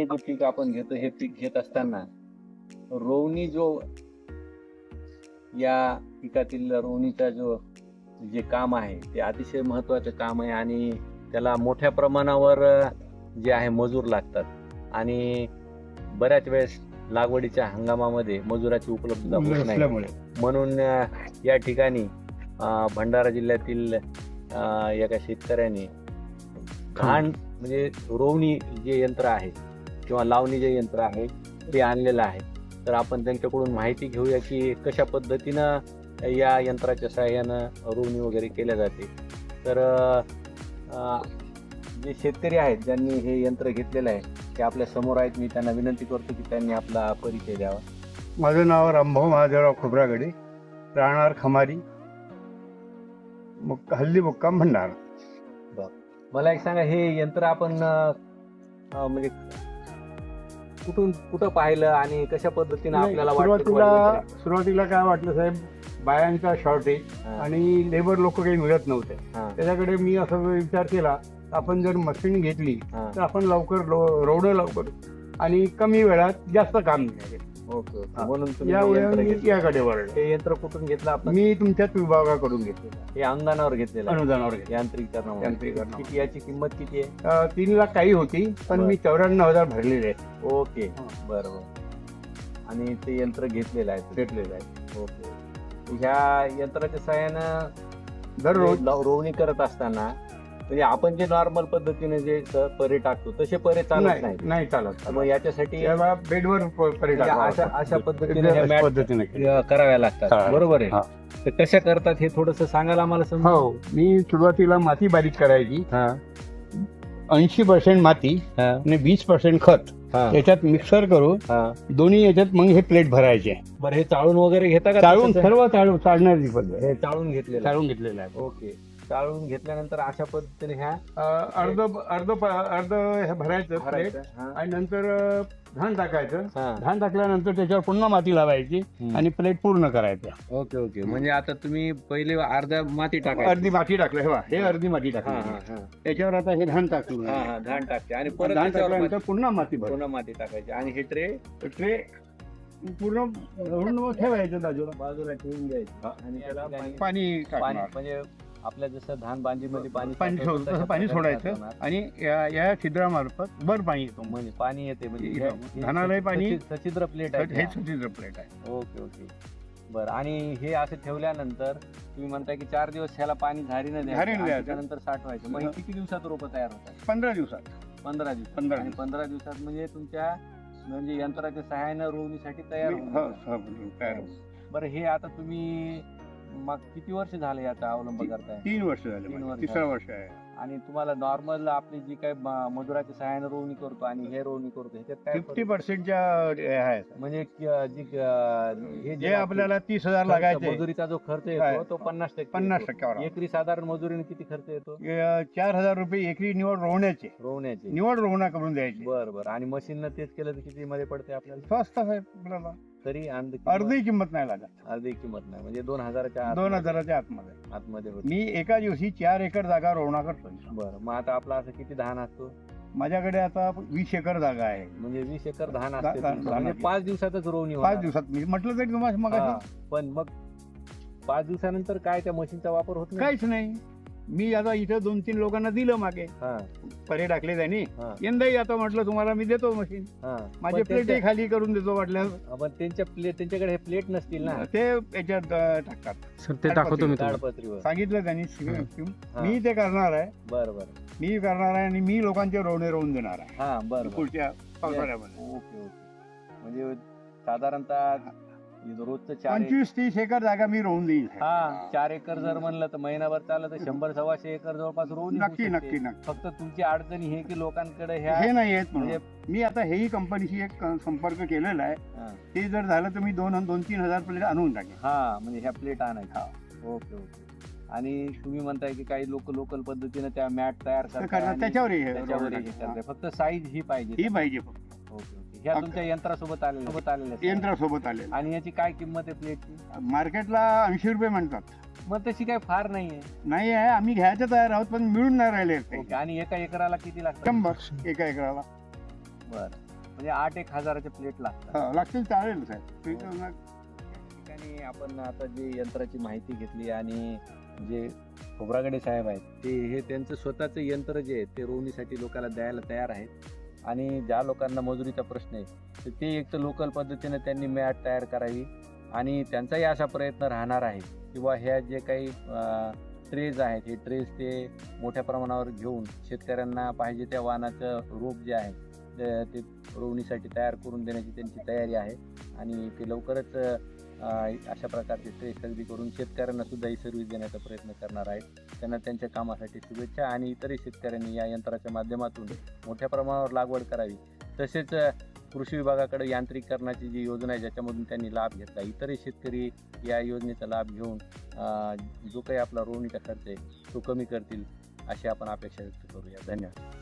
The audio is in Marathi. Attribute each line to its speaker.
Speaker 1: हे जे पीक आपण घेतो हे पीक घेत असताना रोवणी जो या पिकातील रोवणीचा जो जे काम आहे ते अतिशय महत्वाचं काम आहे आणि त्याला मोठ्या प्रमाणावर जे आहे मजूर लागतात. आणि बऱ्याच वेळेस लागवडीच्या हंगामामध्ये मजुराची उपलब्धता होत नाही. म्हणून या ठिकाणी भंडारा जिल्ह्यातील एका शेतकऱ्याने घाण म्हणजे रोवणी जे यंत्र आहे किंवा लावणी जे यंत्र आहे ते आणलेलं आहे. तर आपण त्यांच्याकडून माहिती घेऊया की कशा पद्धतीनं या यंत्राच्या सहाय्यानं रोवणी वगैरे केल्या जाते. तर जे शेतकरी आहेत ज्यांनी हे यंत्र घेतलेलं आहे ते आपल्यासमोर आहेत. मी त्यांना विनंती करतो की त्यांनी आपला परिचय द्यावा.
Speaker 2: माझं नाव रामभाऊ महादेवराव खोबरागडे राहणार खमारी मुक्का हल्ली मुक्काम भंडारा.
Speaker 1: मला एक सांगा हे यंत्र आपण म्हणजे कुठून कुठं पाहिलं आणि कशा पद्धतीने आपल्याला वाटलं की
Speaker 2: सुरुवातीला सुरुवातीला काय वाटलं साहेब बायांचा शॉर्टेज
Speaker 1: हा,
Speaker 2: आणि लेबर लोक काही मिळत नव्हते.
Speaker 1: हा,
Speaker 2: त्याच्याकडे मी असं विचार केला आपण जर मशीन घेतली
Speaker 1: हा.
Speaker 2: तर आपण लवकर रो- रोवणं लवकर आणि कमी वेळात जास्त काम मिळेल
Speaker 1: ओके ओके
Speaker 2: हा.
Speaker 1: म्हणून तुम्ही हे
Speaker 2: यामुळे
Speaker 1: यंत्र
Speaker 2: मी
Speaker 1: घेतलं.
Speaker 2: याकडे वळलो
Speaker 1: हे यंत्र कुठून घेतलं आपण
Speaker 2: मी तुमच्याच विभागाकडून घेतलेलं आहे.
Speaker 1: हे अनुदानावर घेतलेलं आहे.
Speaker 2: अनुदानावर घेतलं
Speaker 1: यांत्रिकीकरणामुळे
Speaker 2: यांत्रिकीकरणामुळे.
Speaker 1: किती याची किंमत किती आहे
Speaker 2: अं, तीन लाख काही होती पण
Speaker 1: बरं.
Speaker 2: मी चौऱ्याण्णव हजार भरलेले आहेत
Speaker 1: ओके
Speaker 2: हा.
Speaker 1: बरोबर आणि ते यंत्र घेतलेलं आहे तुम्ही.
Speaker 2: घेतलेले आहेत
Speaker 1: ओके ह्या यंत्राच्या सहाय्यानं
Speaker 2: दररोज
Speaker 1: रोवणी करत असताना म्हणजे आपण जे नॉर्मल पद्धतीने जे परे टाकतो तसे परे चालत
Speaker 2: नाही
Speaker 1: नाही
Speaker 2: चालत.
Speaker 1: मग याच्यासाठी
Speaker 2: बेडवर परे
Speaker 1: म्हणजे अशा पद्धतीने
Speaker 2: पद्धतीने
Speaker 1: कराव्या लागतात. बरोबर. आहे. तर कशा करतात हे थोडस सांगायला आम्हाला समजा
Speaker 2: हो मी सुरुवातीला माती बारीक करायची. ऐंशी पर्सेंट माती आणि वीस पर्सेंट खत. याच्यात मिक्सर करून दोन्ही याच्यात मग हे प्लेट भरायचे.
Speaker 1: बरं हे चाळून वगैरे घेता का
Speaker 2: चाळून? सर्व चाळून चालणारी पद्धत.
Speaker 1: हे चाळून घेतलेलं.
Speaker 2: चाळून घेतलेलं आहे.
Speaker 1: ओके. चाळून घेतल्यानंतर अशा पद्धतीने ह्या
Speaker 2: अर्ध अर्ध अर्ध हे भरायचं प्लेट
Speaker 1: भरायचं. हा.
Speaker 2: आणि नंतर धान टाकायचं.
Speaker 1: हा.
Speaker 2: धान टाकल्यानंतर त्याच्यावर पुन्हा माती लावायची
Speaker 1: हम्म.
Speaker 2: आणि प्लेट पूर्ण करायचं.
Speaker 1: Okay okay. म्हणजे आता तुम्ही पहिले अर्ध्या माती टाकायची.
Speaker 2: अर्धी माती टाकलं. हे हे अर्धी माती
Speaker 1: हा
Speaker 2: टाकली.
Speaker 1: हा हा
Speaker 2: त्याच्यावर आता हे धान टाकलं
Speaker 1: हा हा धान टाकते. आणि परत
Speaker 2: धान
Speaker 1: त्याच्यावर
Speaker 2: टाकल्यानंतर
Speaker 1: माती-
Speaker 2: पुन्हा माती भर
Speaker 1: पुन्हा माती टाकायची. आणि हे ट्रे
Speaker 2: ट्रे पूर्ण भरून ठेवायचं बाजूला
Speaker 1: बाजूला ठेवून द्यायची आणि त्याला पाणी
Speaker 2: पाणी
Speaker 1: पाणी
Speaker 2: टाकणार.
Speaker 1: म्हणजे आपल्या जसं धान बांधीमध्ये पाणी
Speaker 2: पाणी
Speaker 1: साठवतो
Speaker 2: सोडतो
Speaker 1: तशा
Speaker 2: तसं पाणी
Speaker 1: प्रकारे
Speaker 2: सोडायचं
Speaker 1: साठवणार.
Speaker 2: आणि या या छिद्रामार्फत वर पाणी येतो.
Speaker 1: म्हणजे पाणी येते म्हणजे
Speaker 2: इथं
Speaker 1: हे- हे
Speaker 2: धानालाही पाणी-
Speaker 1: सचि- सचिद्र प्लेट
Speaker 2: हे
Speaker 1: आहे
Speaker 2: छिद्र प्लेट आहे.
Speaker 1: Okay okay. बरं आणि हे असं ठेवल्यानंतर तुम्ही म्हणताय की चार दिवस ह्याला पाणी आणि
Speaker 2: द्यायचं.
Speaker 1: त्याच्यानंतर साठवायचं. मग हे किती दिवसात रोपं तयार होतात?
Speaker 2: पंधरा दिवसात.
Speaker 1: पंधरा दिवस
Speaker 2: पंधरा
Speaker 1: आणि पंधरा दिवसात म्हणजे तुमच्या म्हणजे यंत्राच्या सहाय्यानं रोवणीसाठी तयार होऊन
Speaker 2: हो,
Speaker 1: जातं.
Speaker 2: हो, तयार होतं.
Speaker 1: बरं हे आता तुम्ही मग किती वर्ष झाले याचा अवलंब करताय?
Speaker 2: तीन वर्ष झाले
Speaker 1: तीन
Speaker 2: माझे.
Speaker 1: वर्ष
Speaker 2: तिसरं. वर्ष आहे.
Speaker 1: आणि तुम्हाला नॉर्मल आपली जी काय म- मजुराच्या सहाय्यानं रोवणी करतो आणि हे रोवणी करतो ह्याच्यात काय
Speaker 2: फिफ्टी
Speaker 1: फरक?
Speaker 2: पर्सेंटच्या आहे
Speaker 1: म्हणजे क- जी क- हे
Speaker 2: जे आपल्याला तीस हजार
Speaker 1: खर्च-
Speaker 2: लागायचे.
Speaker 1: मजुरीचा जो खर्च
Speaker 2: काय?
Speaker 1: येतो तो पन्नास टक्के
Speaker 2: पन्नास
Speaker 1: येतो.
Speaker 2: टक्क्यावर.
Speaker 1: एकरी साधारण मजुरीने किती खर्च येतो?
Speaker 2: चार हजार रुपये एकरी निवड रोवण्याचे.
Speaker 1: रोवण्याचे.
Speaker 2: निवड रोवणा करून द्यायचे.
Speaker 1: बर बर. आणि मशीननं तेच केलं तर किती मध्ये पडते आपल्याला?
Speaker 2: स्वस्त आहे आपल्याला.
Speaker 1: तरी अर्धी
Speaker 2: अर्धी किंमत नाही लागत.
Speaker 1: अर्धी किंमत नाही. म्हणजे दोन हजाराच्या
Speaker 2: दोन हजाराच्या आतमध्ये.
Speaker 1: आतमध्ये होते.
Speaker 2: मी एका दिवशी चार एकर जागा रोवणा करतोय
Speaker 1: बरं. मग आता आपला असं किती धान असतो?
Speaker 2: माझ्याकडे आता वीस एकर जागा आहे.
Speaker 1: म्हणजे वीस एकर धान
Speaker 2: धा-
Speaker 1: असते
Speaker 2: धान-
Speaker 1: तुमचं.
Speaker 2: धान
Speaker 1: म्हणजे
Speaker 2: आहे.
Speaker 1: पाच दिवसातच रोवणी
Speaker 2: पाच
Speaker 1: होणार.
Speaker 2: दिवसात. मी म्हटलं तरी तुम्हाला मग
Speaker 1: हा, पण मग पाच दिवसानंतर काय त्या मशीनचा वापर होत नाही?
Speaker 2: काहीच नाही. मी आता इथं दोन तीन लोकांना दिलं मागे.
Speaker 1: हा,
Speaker 2: परे टाकले त्यांनी.
Speaker 1: हा,
Speaker 2: यंदाही आता म्हटलं तुम्हाला मी देतो मशीन
Speaker 1: हा.
Speaker 2: माझे
Speaker 1: पण
Speaker 2: प्लेटही खाली करून देतो वाटल्यास
Speaker 1: पण त्यांच्या प्लेट त्यांच्याकडे हे प्लेट नसतील ना.
Speaker 2: ते याच्यात अं, टाकतात.
Speaker 3: सर ते दाखवतो मी तुम्हाला
Speaker 1: ताडपत्रीवर
Speaker 2: सांगितलं त्यांनी
Speaker 1: हा.
Speaker 2: मी ते करणार आहे.
Speaker 1: बरं बरं.
Speaker 2: मी करणार आहे आणि मी लोकांचे रोवणे रोवून देणार आहे.
Speaker 1: हा बरं बरं.
Speaker 2: पुढच्या पावसाळ्यामध्ये.
Speaker 1: Okay okay. म्हणजे साधारणतः रोजचं चार एक-
Speaker 2: पंचवीस तीस एकर जागा मी रोवून देईन
Speaker 1: हा चार एकर जर म्हणलं तर महिनाभर चाललं तर शंभर सव्वाशे एकर जवळपास होऊ
Speaker 2: नक्की
Speaker 1: शकते.
Speaker 2: नक्की नक्की.
Speaker 1: फक्त तुमची अडचणी हे की लोकांकडे ह्या
Speaker 2: हे नाही आहेत
Speaker 1: म्हणजे
Speaker 2: म्हणून मी आता हेही कंपनीशी एक अं, संपर्क केलेला आहे.
Speaker 1: हा,
Speaker 2: ते जर झालं तर मी दोन दोन तीन हजार प्लेट आणून टाकेन.
Speaker 1: हा म्हणजे ह्या प्लेट आणायच्या ओके ओके. आणि तुम्ही म्हणताय की काही लोक लोकल पद्धतीने त्या मॅट तयार
Speaker 2: तर
Speaker 1: करताय
Speaker 2: करणार
Speaker 1: आणि
Speaker 2: त्याच्यावरही हे
Speaker 1: त्याच्यावर
Speaker 2: रोवून
Speaker 1: हे. फक्त साईज ही पाहिजे.
Speaker 2: ही पाहिजे फक्त.
Speaker 1: Okay okay. ह्या तुमच्या यंत्रासोबत आलेल्या सोबत आलेल्या आहेत.
Speaker 2: यंत्रासोबत आलेलं
Speaker 1: आणि याची काय किंमत आहे प्लेटची?
Speaker 2: मार्केटला ऐंशी रुपये म्हणतात.
Speaker 1: मग तशी काय फार नाहीये
Speaker 2: नाही आहे आम्ही घ्यायचं तयार आहोत पण मिळून नाही राहिले ते.
Speaker 1: ओके आणि एका एकराला किती लागतं
Speaker 2: शंभर एका एकराला.
Speaker 1: बर. म्हणजे आठ एक हजाराचे प्लेट लागतात.
Speaker 2: हा, लागतील चालेल साहेब. ना-
Speaker 1: या ठिकाणी आपण आता जे यंत्राची माहिती घेतली आणि जे खोब्रागडे साहेब आहेत ते हे त्यांचं स्वतःचं यंत्र जे आहे ते रोवणीसाठी लोकांना द्यायला तयार आहेत. आणि ज्या लोकांना मजुरीचा प्रश्न आहे तर ते एक तर लोकल पद्धतीने त्यांनी मॅट तयार करावी आणि त्यांचाही असा प्रयत्न राहणार आहे किंवा ह्या जे काही ट्रेज आहेत हे ट्रेज ते मोठ्या प्रमाणावर घेऊन शेतकऱ्यांना पाहिजे त्या वाहनाचं रोप जे आहे ते- ते रोवणीसाठी तयार करून देण्याची त्यांची तयारी आहे आणि ते लवकरच अशा प्रकारचे ट्रेस खरेदी करून शेतकऱ्यांना सुद्धा ही सर्व्हिस देण्याचा प्रयत्न करणार आहेत. त्यांना त्यांच्या कामासाठी शुभेच्छा आणि इतरही शेतकऱ्यांनी या यंत्राच्या माध्यमातून मोठ्या प्रमाणावर लागवड करावी. तसेच कृषी विभागाकडे यांत्रिकरणाची जी योजना आहे ज्याच्यामधून त्यांनी लाभ घेतला. इतरही शेतकरी या योजनेचा लाभ घेऊन जो काही आपला रोवणीचा खर्च आहे तो कमी करतील अशी आपण अपेक्षा व्यक्त करूया. धन्यवाद.